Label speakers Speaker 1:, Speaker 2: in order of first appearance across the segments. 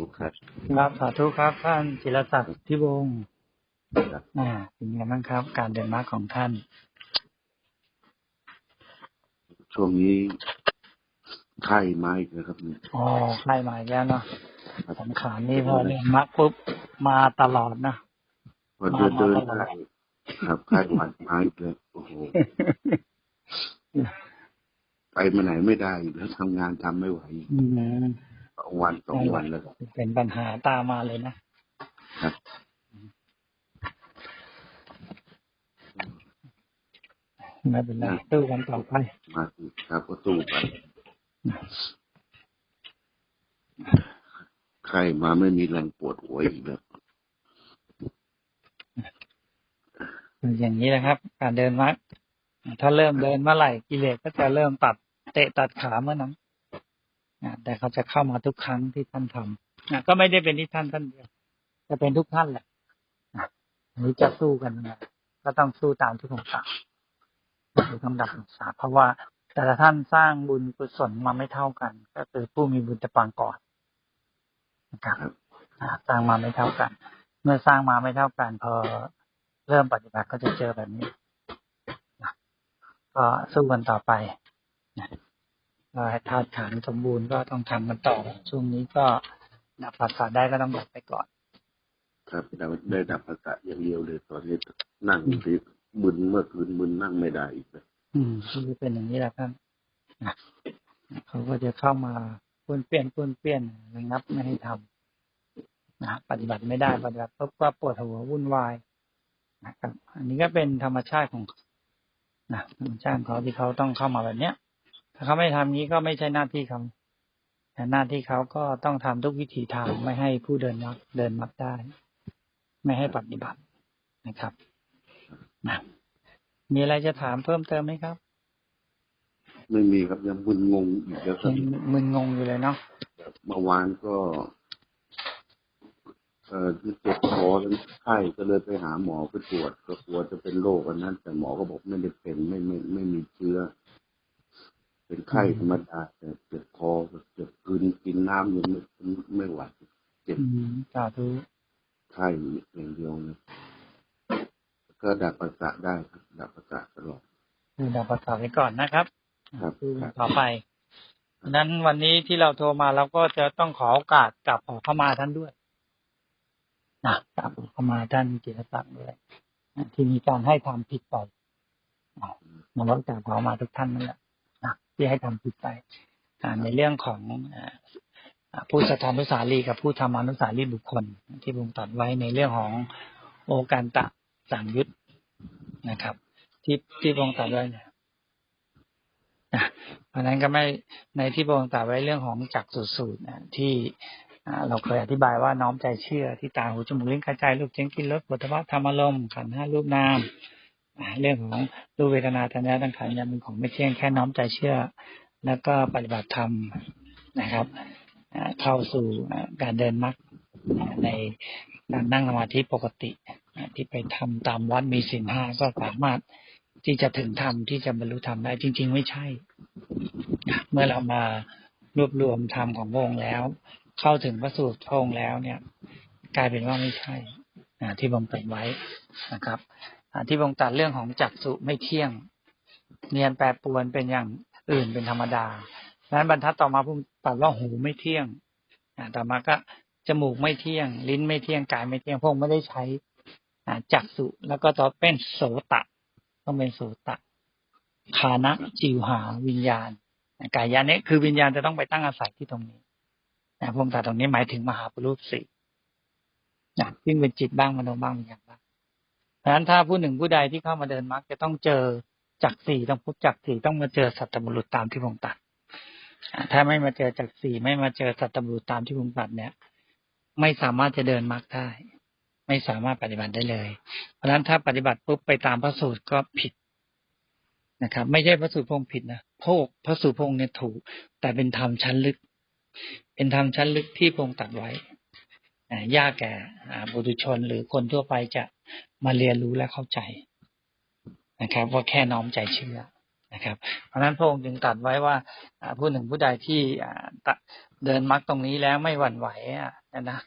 Speaker 1: ธุครับ
Speaker 2: ครับสาธุครับ ท่านจิรศักดิ์ทิวงศ์
Speaker 1: ครับ
Speaker 2: อ่าเป็นไงบ้างครับ การเดินมาของท่าน
Speaker 1: ช่วงนี้ไข้มาอีกนะครับเนี่ย
Speaker 2: อ๋อไล่มาอีกแล้วเนาะสังขารนี่พอเดินมาปุ๊บมาตลอดนะ
Speaker 1: พอเดินเดินได้ครับไข้หวัดมาอีกแล้วโอ้โหไปมาไหนไม่ได้อีกแล้วทำงานทำไม่ไหว
Speaker 2: อืม
Speaker 1: สองวันสองวันแล้ว
Speaker 2: เป็นปัญหาตามมาเลยนะครับไม่เป็นไรตู้กันต่อไป
Speaker 1: มาสิครับก็สู้ไปไข้มาไม่มีแรงปวดหัวอีกแล้ว
Speaker 2: อย่างนี้นะครับ การเดินมักถ้าเริ่มเดินเมื่อไหร่กิเลสก็จะเริ่มตัดเตะตัดขาเมื่อนั้น นะแต่เขาจะเข้ามาทุกครั้งที่ท่านทำนะก็ไม่ได้เป็นที่ท่านท่านเดียวจะเป็นทุกท่านแหละนะอันนี้จะสู้กันยังไงก็ต้องสู้ตามที่ผมกล่าวคือคำดับศึกษาเพราะว่าแต่ละท่านสร้างบุญกุศลมาไม่เท่ากัน ก็คือผู้มีบุญจะปางก่อนนะครับสร้างมาไม่เท่ากัน เมื่อสร้างมาไม่เท่ากัน พอเริ่มปฏิบัติก็จะเจอแบบนี้ก็สู้กันต่อไปนะ ธาตุขันธ์สมบูรณ์ก็ต้องทำกันต่อ ช่วงนี้ก็ดับปัสสาวะได้ก็ต้องดับไปก่อน
Speaker 1: ครับได้ได้ดับประสาทอย่างเดียวเลยตอนนี้นั่งที่มึนเมื่อคืนมึนนั่งไม่ได้อีกเลย
Speaker 2: อืมคือเป็นอย่างนี้แหละครับนะเขาก็จะเข้ามาป้วนเปี้ยนป้วนเปี้ยนระงับไม่ให้ทำนะปฏิบัติไม่ได้ปฏิบัติปุ๊บก็ปวดหัววุ่นวายนะครับ อันนี้ก็เป็นธรรมชาติของนะธรรมชาติของเขาที่เขาต้องเข้ามาแบบเนี้ย ถ้าเขาไม่ทำนี้ก็ไม่ใช่หน้าที่เขาแต่หน้าที่เขาก็ต้องทำทุกวิถีทางไม่ให้ผู้เดินมักเดินมักได้ ไม่ให้ปฏิบัตินะครับนะมีอะไรจะถามเพิ่มเติมไหมครับ
Speaker 1: ไม่มีครับยังมึนงงอีกแล้วครั
Speaker 2: ยั
Speaker 1: บ
Speaker 2: งมึนงงอยู่เลยเนาะ
Speaker 1: เมื่อวานก็เอ่อที่เจ็บคอแล้วไข้ก็เลยไปหาหมอไปตรวจก็กลัวจะเป็นโรคอันนั้น แต่หมอก็บอกไม่ได้เป็นไม่ไม่ไม่มีเชื้อ เป็นไข้ธรรมดาแต่เจ็บคอเจ็บกลืนกินน้ำยังไม่ไม่ไหวเจ็บ
Speaker 2: อืมสาธุ
Speaker 1: ไข้อย่างเดียวเลยก็ดับประสาทได้ครับดับประสาทตลอด
Speaker 2: คือดับประสาทไว้ก่อนนะครับ
Speaker 1: ครับ
Speaker 2: คือ
Speaker 1: ครับ
Speaker 2: ต่อไปดังนั้นวันนี้ที่เราโทรมาเราก็จะต้องขอโอกาสกลับขอเข้ามาท่านด้วยนะกลับขอเข้ามาท่านจิตศักดิ์ด้วยนะที่มีการให้ทำผิดไปอะมันก็กราบขอมาทุกท่านนั่นแหละนะ ที่ให้ทำผิดไปในเรื่องของผู้สถานุสารีกับผู้ธรรมานุสารีบุคคล ที่ผมตัดไว้ในเรื่องของโอการตะสังยุตนะครับ ที่ที่ผมตัดไว้เนี่ยเพราะนั้นก็ไม่ในที่พงค์ตรัสไว้เรื่องของจักสุสูตรนะที่เราเคยอธิบายว่าน้อมใจเชื่อที่ตาหูจมูกลิ้นกายใจรูปเสียงกลินรสปุถะธรรมอารมณ์ขันห้ารูปนาม เรื่องของรูปเวทนาทัญญาตั้งขันธ์ยังเป็นของไม่เที่ยงแค่น้อมใจเชื่อ แล้วก็ปฏิบัติธรรมนะครับเข้าสู่การเดินมรรคในการนั่งสมาธิปกติที่ไปทำตามวัดมีสินห้าก็สามารถที่จะถึงธรรมที่จะบรรลุธรรมได้จริง ๆ ไม่ใช่ เมื่อเรามารวบรวมธรรมของพระองค์แล้ว เข้าถึงพระสูตรพระองค์แล้วเนี่ย กลายเป็นว่าไม่ใช่ที่บงตัดไว้นะครับ ที่บงตัดเรื่องของจักสุไม่เที่ยง เนียนแปรปวนเป็นอย่างอื่นเป็นธรรมดาดังนั้นบรรทัดต่อมาพุ่ตัดว่าหูไม่เที่ยงต่อมาก็จมูกไม่เที่ยง ลิ้นไม่เที่ยงกายไม่เที่ยงพงค์ไม่ได้ใช้จักสุแล้วก็ต่อเป็นโสตะ ต้องเป็นโสตะคานะจิวหาวิญญาณกายานี้คือวิญญาณจะต้องไปตั้งอาศัยที่ตรงนี้นะพวงตาตรงนี้หมายถึงมหาปรุปสี่นะซึ่งเป็นจิตบ้างมโนบ้างวิญญาณบ้าง ดังนั้นถ้าผู้หนึ่งผู้ใดที่เข้ามาเดินมรรคจะต้องเจอจักสี่ต้องพบจักสี่ต้องมาเจอสัตบุรุษตามที่พงตัดถ้าไม่มาเจอจักสี่ไม่มาเจอสัตบุรุษตามที่พงตัดเนี่ย ไม่สามารถจะเดินมรรคได้ ไม่สามารถปฏิบัติได้เลย เพราะฉะนั้นถ้าปฏิบัติปุ๊บไปตามพระสูตรก็ผิดนะครับ ไม่ใช่พระสูตรพงผิดนะพวกพระสูตรพงเนี่ยถูก แต่เป็นธรรมชั้นลึก เป็นธรรมชั้นลึกที่พงตัดไว้ ยากแก่บุตุชนหรือคนทั่วไปจะมาเรียนรู้และเข้าใจนะครับ ว่าแค่น้อมใจเชื่อนะครับ เพราะนั้นพระองค์จึงตรัสไว้ว่าผู้หนึ่งผู้ใดที่เดินมรรคตรงนี้แล้วไม่หวั่นไหวนะนะ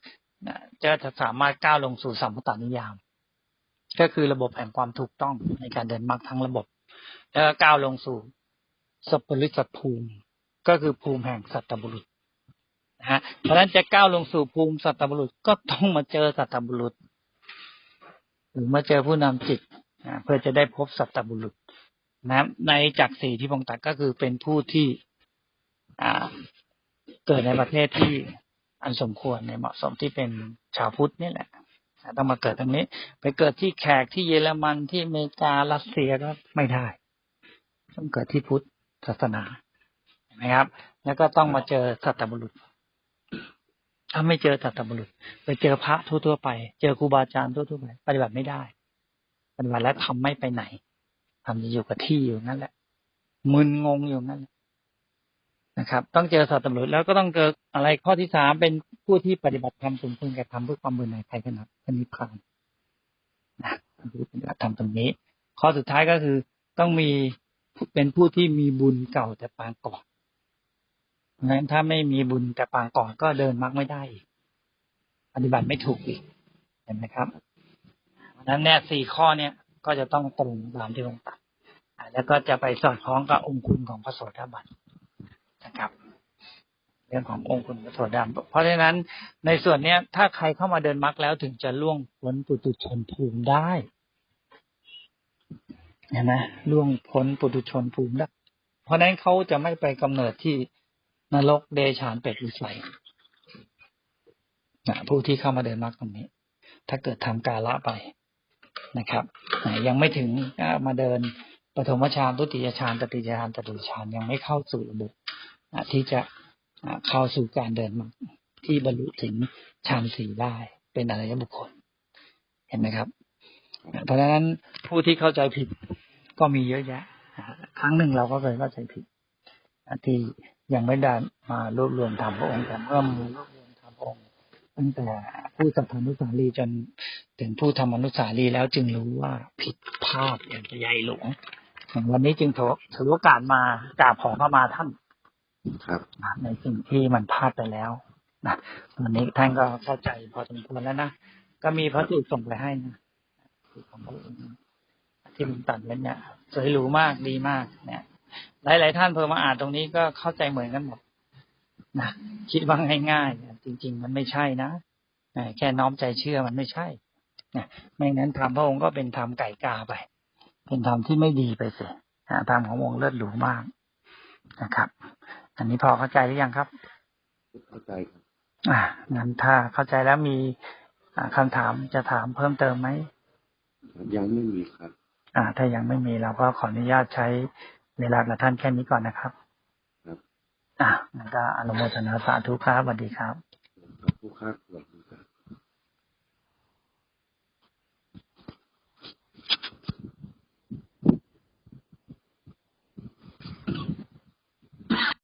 Speaker 2: จะจะสามารถก้าวลงสู่สัมปตานิยาม ก็คือระบบแห่งความถูกต้องในการเดินมรรคทั้งระบบ แล้วก็ก้าวลงสู่สัพพริสภูมิ ก็คือภูมิแห่งสัตบุรุษ นะฮะเพราะนั้นจะก้าวลงสู่ภูมิสัตบุรุษก็ต้องมาเจอสัตบุรุษ หรือมาเจอผู้นำจิตนะเพื่อจะได้พบสัตบุรุษนะในจักรสี่ที่พงศ์ตัดก็คือเป็นผู้ที่อ่าเกิดในประเทศที่อันสมควรในเหมาะสมที่เป็นชาวพุทธนี่แหละต้องมาเกิดตรงนี้ ไปเกิดที่แขกที่เยอรมันที่อเมริการัสเซียก็ไม่ได้ ต้องเกิดที่พุทธศาสนานไหมครับ แล้วก็ต้องมาเจอสัตบุรุษ ถ้าไม่เจอสัตบุรุษ ไปเจอพระทั่วๆไป เจอครูบาอาจารย์ทั่วๆไป ปฏิบัติไม่ได้ ปฏิบัติแล้วทำไม่ไปไหนทำอยู่กับที่อยู่นั่นแหละมึนงงอยู่นั่นแหละนะครับ ต้องเจอสัตว์ตำรวจแล้วก็ต้องเจออะไรข้อที่สามเป็นผู้ที่ปฏิบัติธรรมสมควรแก่ทำเพื่อความเบื่อหน่ายใครขนาดพระนิพพานนะผู้ปฏิบัติธรรมตรงนี้ ข้อสุดท้ายก็คือต้องมีเป็นผู้ที่มีบุญเก่าแต่ปางก่อน นั้นถ้าไม่มีบุญแต่ปางก่อนก็เดินมรรคไม่ได้อีกปฏิบัติไม่ถูกอีกเห็นไหมครับเพราะฉะนั้นเนี่ยสี่ข้อเนี่ยก็จะต้องตรงตามที่ลงตัดแล้วก็จะไปสอดคล้องกับองค์คุณของพระโสดาบันนะครับ เรื่องขององค์คุณพระโสดาบันเพราะฉะนั้นในส่วนเนี้ย ถ้าใครเข้ามาเดินมรรคแล้วถึงจะล่วงพ้นปุตุชนภูมิได้เห็นไหมล่วงพ้นปุตุชนภูมิได้ เพราะฉะนั้นเขาจะไม่ไปกำเนิดที่ นรกเดชานเป็ดหรือไฟนะผู้ที่เข้ามาเดินมรรคตรงนี้ ถ้าเกิดทำกาละไปนะครับยังไม่ถึงมาเดินปฐมฌานทุติยฌานตติยฌานจตุฌานยังไม่เข้าสู่ระบบที่จะเข้าสู่การเดินมรรคที่บรรลุถึงฌานสี่ได้เป็นอริยบุคคล เห็นไหมครับ เพราะฉะนั้นผู้ที่เข้าใจผิดก็มีเยอะแยะครั้งหนึ่งเราก็เคยเข้าใจผิดที่ ยังไม่ได้มารวบรวมธรรมพระองค์แต่เมื่อมารวบรวมธรรมพระองค์ตั้งแต่ผู้สัพพานุสารีจนถึงผู้ทำอนุสารีแล้วจึงรู้ว่าผิดพลาดอย่างใหญ่หลวงวันนี้จึงถือถือโอกาสมากราบขอเข้ามาท่าน
Speaker 1: ครับ
Speaker 2: ในสิ่งที่มันพลาดไปแล้วนะวันนี้ท่านก็เข้าใจพอสมควรแล้วนะก็มีพระสูตรส่งไปให้นะของพระองค์ที่มันตัดเล่นเนี่ยสวยหรูมากดีมากเนี่ย หลาย ๆ ท่านเพิ่มมาอ่านตรงนี้ก็เข้าใจเหมือนกันหมดนะคิดว่าง่ายๆจริง ๆ มันไม่ใช่นะนะแค่น้อมใจเชื่อมันไม่ใช่นะไม่งั้นธรรมพระองค์ก็เป็นธรรมไก่กาไป เป็นธรรมที่ไม่ดีไปเสียนะธรรมขององค์เลิศหรูมากนะครับ อันนี้พอเข้าใจหรือยังครับ
Speaker 1: เข้าใจครับ
Speaker 2: อ่างั้นถ้าเข้าใจแล้วมีอ่าคำถามจะถามเพิ่มเติมไหม
Speaker 1: ยังไม่มีครับ
Speaker 2: อ่า ถ้ายังไม่มีเราก็ขออนุญาตใช้ เวลากับท่านแค่นี้ก่อนนะครับ
Speaker 1: ครับ
Speaker 2: อ่างั้นก็อนุโมทนาสาธุครับสวัสดีครับ
Speaker 1: ขอบคุณครับสวัสดี